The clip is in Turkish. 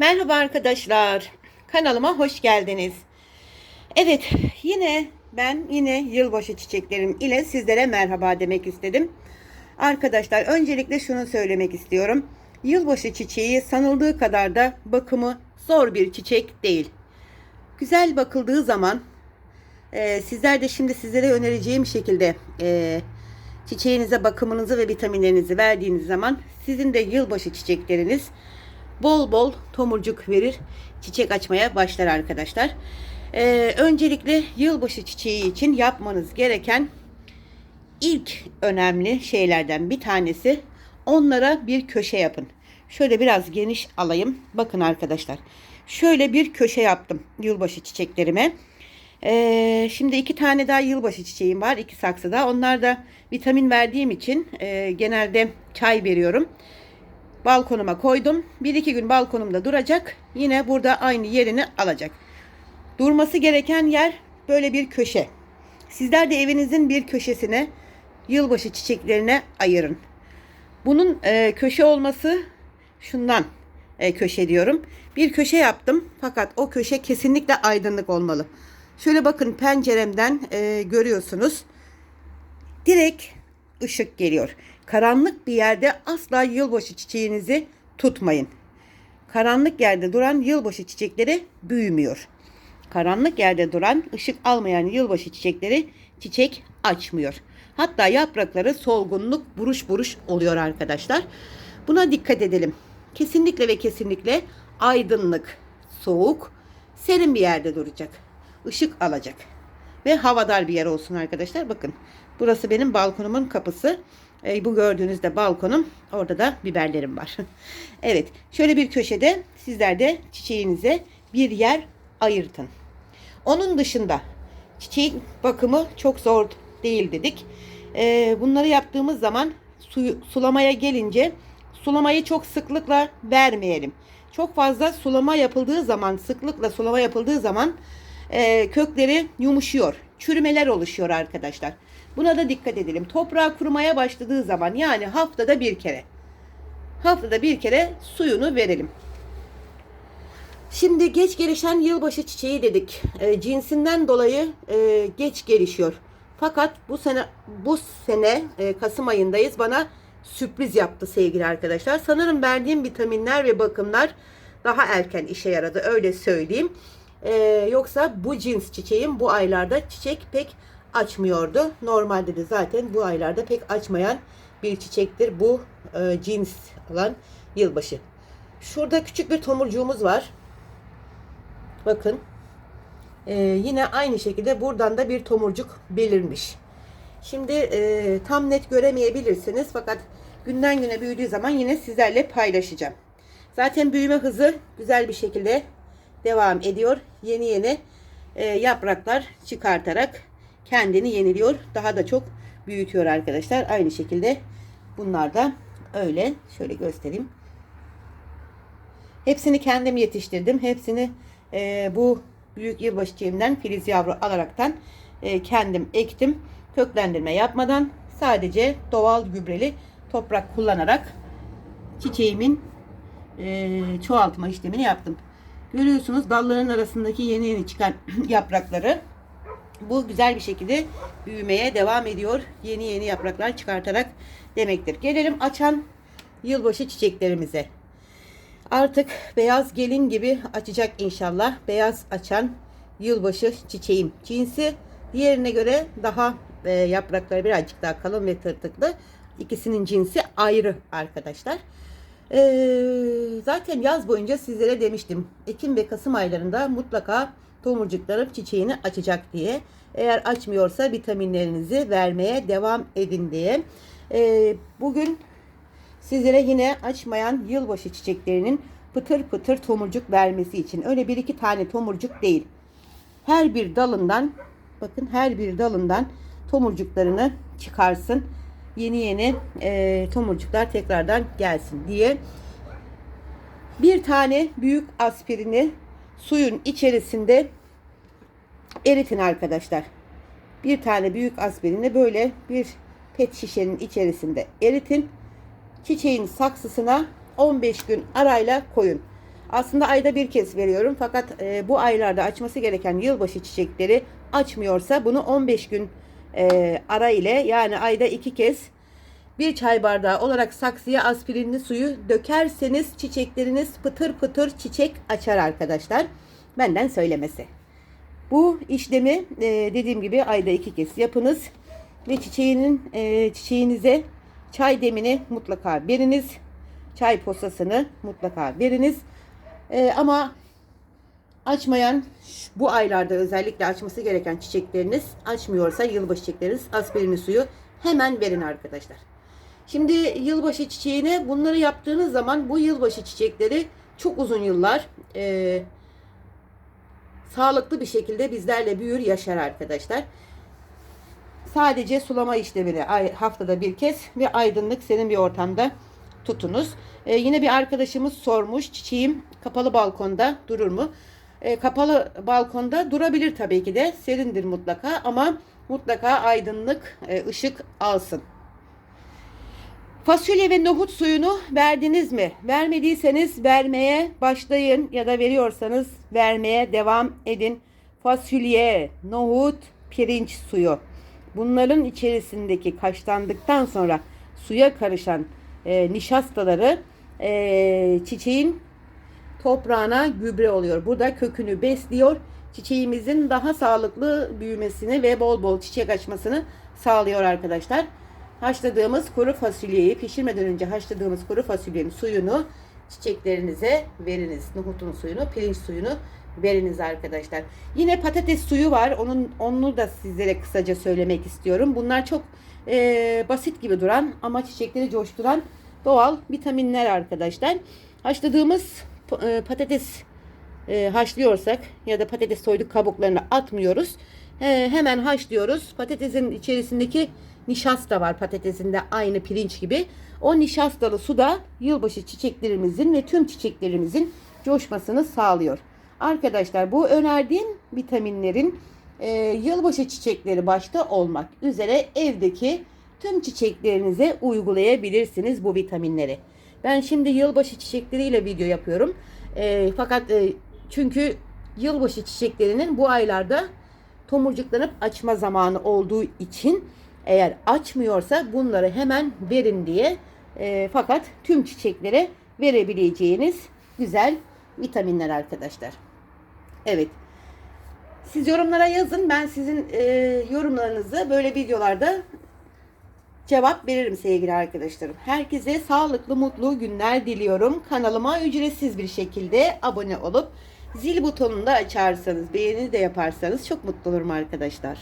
Merhaba arkadaşlar. Kanalıma hoş geldiniz. Evet, yine ben yine yılbaşı çiçeklerim ile sizlere merhaba demek istedim. Arkadaşlar öncelikle şunu söylemek istiyorum. Yılbaşı çiçeği sanıldığı kadar da bakımı zor bir çiçek değil. Güzel bakıldığı zaman e, sizler de şimdi sizlere önereceğim şekilde e, çiçeğinize bakımınızı ve vitaminlerinizi verdiğiniz zaman sizin de yılbaşı çiçekleriniz bol bol tomurcuk verir, çiçek açmaya başlar arkadaşlar. Ee, öncelikle yılbaşı çiçeği için yapmanız gereken ilk önemli şeylerden bir tanesi onlara bir köşe yapın. Şöyle biraz geniş alayım. Bakın arkadaşlar. Şöyle bir köşe yaptım yılbaşı çiçeklerime. Ee, şimdi iki tane daha yılbaşı çiçeğim var. iki saksıda. Onlar da vitamin verdiğim için e, genelde çay veriyorum balkonuma koydum. Bir iki gün balkonumda duracak. Yine burada aynı yerini alacak. Durması gereken yer böyle bir köşe. Sizler de evinizin bir köşesine yılbaşı çiçeklerine ayırın. Bunun e, köşe olması şundan e, köşe diyorum. Bir köşe yaptım fakat o köşe kesinlikle aydınlık olmalı. Şöyle bakın penceremden e, görüyorsunuz. Direkt ışık geliyor. Karanlık bir yerde asla yılbaşı çiçeğinizi tutmayın. Karanlık yerde duran yılbaşı çiçekleri büyümüyor. Karanlık yerde duran ışık almayan yılbaşı çiçekleri çiçek açmıyor. Hatta yaprakları solgunluk buruş buruş oluyor arkadaşlar. Buna dikkat edelim. Kesinlikle ve kesinlikle aydınlık, soğuk, serin bir yerde duracak. Işık alacak. Ve havadar bir yer olsun arkadaşlar. Bakın burası benim balkonumun kapısı. E, bu gördüğünüz de balkonum. Orada da biberlerim var. evet. Şöyle bir köşede sizler de çiçeğinize bir yer ayırtın. Onun dışında çiçeğin bakımı çok zor değil dedik. E, bunları yaptığımız zaman suyu, sulamaya gelince sulamayı çok sıklıkla vermeyelim. Çok fazla sulama yapıldığı zaman, sıklıkla sulama yapıldığı zaman e, kökleri yumuşuyor. Çürümeler oluşuyor arkadaşlar. Buna da dikkat edelim. Toprağı kurumaya başladığı zaman yani haftada bir kere. Haftada bir kere suyunu verelim. Şimdi geç gelişen yılbaşı çiçeği dedik. E, cinsinden dolayı e, geç gelişiyor. Fakat bu sene bu sene e, Kasım ayındayız. Bana sürpriz yaptı sevgili arkadaşlar. Sanırım verdiğim vitaminler ve bakımlar daha erken işe yaradı. Öyle söyleyeyim. E, yoksa bu cins çiçeğim bu aylarda çiçek pek açmıyordu. Normalde de zaten bu aylarda pek açmayan bir çiçektir bu e, cins olan yılbaşı. Şurada küçük bir tomurcuğumuz var. Bakın. E, yine aynı şekilde buradan da bir tomurcuk belirmiş. Şimdi e, tam net göremeyebilirsiniz fakat günden güne büyüdüğü zaman yine sizlerle paylaşacağım. Zaten büyüme hızı güzel bir şekilde devam ediyor. Yeni yeni e, yapraklar çıkartarak kendini yeniliyor. Daha da çok büyütüyor arkadaşlar. Aynı şekilde bunlar da öyle. Şöyle göstereyim. Hepsini kendim yetiştirdim. Hepsini e, bu büyük yılbaşı çiğimden filiz yavru alaraktan e, kendim ektim. Köklendirme yapmadan sadece doğal gübreli toprak kullanarak çiçeğimin e, çoğaltma işlemini yaptım. Görüyorsunuz dalların arasındaki yeni yeni çıkan yaprakları bu güzel bir şekilde büyümeye devam ediyor. Yeni yeni yapraklar çıkartarak demektir. Gelelim açan yılbaşı çiçeklerimize. Artık beyaz gelin gibi açacak inşallah. Beyaz açan yılbaşı çiçeğim. Cinsi diğerine göre daha e, yaprakları birazcık daha kalın ve tırtıklı. İkisinin cinsi ayrı arkadaşlar. Ee, zaten yaz boyunca sizlere demiştim. Ekim ve Kasım aylarında mutlaka tomurcuklarım çiçeğini açacak diye. Eğer açmıyorsa vitaminlerinizi vermeye devam edin diye. Ee, bugün sizlere yine açmayan yılbaşı çiçeklerinin pıtır pıtır tomurcuk vermesi için. Öyle bir iki tane tomurcuk değil. Her bir dalından bakın her bir dalından tomurcuklarını çıkarsın. Yeni yeni e, tomurcuklar tekrardan gelsin diye. Bir tane büyük aspirini suyun içerisinde eritin arkadaşlar. Bir tane büyük aspirini böyle bir pet şişenin içerisinde eritin. Çiçeğin saksısına 15 gün arayla koyun. Aslında ayda bir kez veriyorum fakat e, bu aylarda açması gereken yılbaşı çiçekleri açmıyorsa bunu 15 gün e, ara ile yani ayda iki kez bir çay bardağı olarak saksıya aspirinli suyu dökerseniz çiçekleriniz pıtır pıtır çiçek açar arkadaşlar. Benden söylemesi. Bu işlemi e, dediğim gibi ayda iki kez yapınız ve çiçeğinin e, çiçeğinize çay demini mutlaka veriniz. Çay posasını mutlaka veriniz. E, ama açmayan bu aylarda özellikle açması gereken çiçekleriniz açmıyorsa yılbaşı çiçekleriniz aspirinli suyu hemen verin arkadaşlar. Şimdi yılbaşı çiçeğine bunları yaptığınız zaman bu yılbaşı çiçekleri çok uzun yıllar e, sağlıklı bir şekilde bizlerle büyür yaşar arkadaşlar. Sadece sulama işlemini haftada bir kez ve aydınlık serin bir ortamda tutunuz. Ee, yine bir arkadaşımız sormuş çiçeğim kapalı balkonda durur mu? Ee, kapalı balkonda durabilir tabii ki de serindir mutlaka ama mutlaka aydınlık e, ışık alsın. Fasulye ve nohut suyunu verdiniz mi? Vermediyseniz vermeye başlayın ya da veriyorsanız vermeye devam edin. Fasulye, nohut, pirinç suyu. Bunların içerisindeki kaşlandıktan sonra suya karışan e, nişastaları e, çiçeğin toprağına gübre oluyor. Burada kökünü besliyor. Çiçeğimizin daha sağlıklı büyümesini ve bol bol çiçek açmasını sağlıyor arkadaşlar. Haşladığımız kuru fasulyeyi pişirmeden önce haşladığımız kuru fasulyenin suyunu çiçeklerinize veriniz. Nohutun suyunu, pirinç suyunu veriniz arkadaşlar. Yine patates suyu var. Onun onu da sizlere kısaca söylemek istiyorum. Bunlar çok e, basit gibi duran ama çiçekleri coşturan doğal vitaminler arkadaşlar. Haşladığımız e, patates e, haşlıyorsak ya da patates soyduk kabuklarını atmıyoruz. E, hemen haşlıyoruz. Patatesin içerisindeki nişasta var patatesin de aynı pirinç gibi. O nişastalı suda yılbaşı çiçeklerimizin ve tüm çiçeklerimizin coşmasını sağlıyor. Arkadaşlar bu önerdiğim vitaminlerin e, yılbaşı çiçekleri başta olmak üzere evdeki tüm çiçeklerinize uygulayabilirsiniz bu vitaminleri. Ben şimdi yılbaşı çiçekleriyle video yapıyorum. E, fakat e, çünkü yılbaşı çiçeklerinin bu aylarda tomurcuklanıp açma zamanı olduğu için eğer açmıyorsa bunları hemen verin diye e, fakat tüm çiçeklere verebileceğiniz güzel vitaminler arkadaşlar. Evet. Siz yorumlara yazın. Ben sizin e, yorumlarınızı böyle videolarda cevap veririm sevgili arkadaşlarım. Herkese sağlıklı, mutlu günler diliyorum. Kanalıma ücretsiz bir şekilde abone olup zil butonunu da açarsanız, beğeni de yaparsanız çok mutlu olurum arkadaşlar.